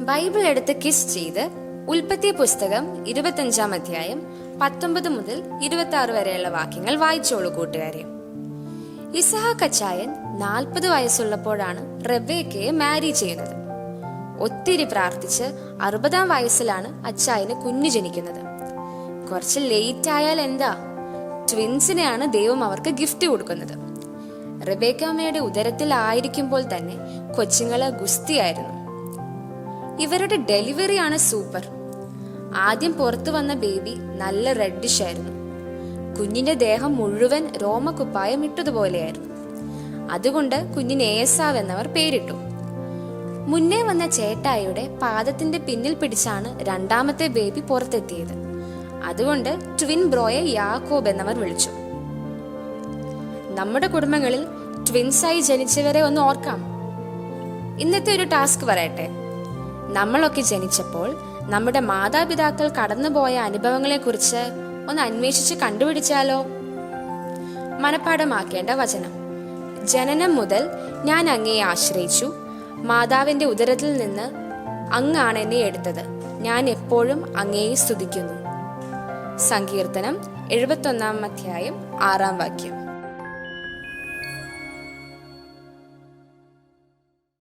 Bible എടുത്ത് kiss ചെയ്ത് ഉൽപ്പത്തി പുസ്തകം ഇരുപത്തഞ്ചാം അധ്യായം പത്തൊമ്പത് മുതൽ ഇരുപത്തി ആറ് വരെയുള്ള വാക്യങ്ങൾ വായിച്ചോളൂ കൂട്ടുകാരെ. ഇസഹാക്ക് അച്ചായൻ നാൽപ്പത് വയസ്സുള്ളപ്പോഴാണ് റബേക്കയെ മാരി ചെയ്യുന്നത്. ഒത്തിരി പ്രാർത്ഥിച്ച് അറുപതാം വയസ്സിലാണ് അച്ചായന് കുഞ്ഞു ജനിക്കുന്നത്. കുറച്ച് ലേറ്റ് ആയാൽ എന്താ? ട്വിൻസിനെയാണ് ദൈവം അവർക്ക് ഗിഫ്റ്റ് കൊടുക്കുന്നത്. റബേക്കാമ്മയുടെ ഉദരത്തിൽ ആയിരിക്കുമ്പോൾ തന്നെ കൊച്ചുങ്ങൾ ഗുസ്തിയായിരുന്നു. ഇവരുടെ ഡെലിവറി ആണ് സൂപ്പർ. ആദ്യം പുറത്തു വന്ന ബേബി നല്ല റെഡിഷ് ആയിരുന്നു. കുഞ്ഞിന്റെ ദേഹം മുഴുവൻ രോമക്കുപ്പായം ഇട്ടതുപോലെയായിരുന്നു. അതുകൊണ്ട് കുഞ്ഞിന് ഏസാവ് എന്നവർ പേരിട്ടു. മുന്നേ വന്ന ചേട്ടായിയുടെ പാദത്തിന്റെ പിന്നിൽ പിടിച്ചാണ് രണ്ടാമത്തെ ബേബി പുറത്തെത്തിയത്. അതുകൊണ്ട് ട്വിൻ ബ്രോയെ യാക്കോബ് എന്നവർ വിളിച്ചു. നമ്മുടെ കുടുംബങ്ങളിൽ ട്വിൻസായി ജനിച്ചവരെ ഒന്ന് ഓർക്കാം. ഇന്നത്തെ ഒരു ടാസ്ക് പറയട്ടെ. നമ്മളൊക്കെ ജനിച്ചപ്പോൾ നമ്മുടെ മാതാപിതാക്കൾ കടന്നുപോയ അനുഭവങ്ങളെ കുറിച്ച് ഒന്ന് അന്വേഷിച്ച് കണ്ടുപിടിച്ചാലോ? മനപ്പാഠമാക്കേണ്ട വചനം. ജനനം മുതൽ ഞാൻ അങ്ങയെ ആശ്രയിച്ചു. മാതാവിന്റെ ഉദരത്തിൽ നിന്ന് അങ്ങാണ് എന്നെ എടുത്തത്. ഞാൻ എപ്പോഴും അങ്ങയെ സ്തുതിക്കുന്നു. സങ്കീർത്തനം എഴുപത്തൊന്നാം അധ്യായം ആറാം വാക്യം.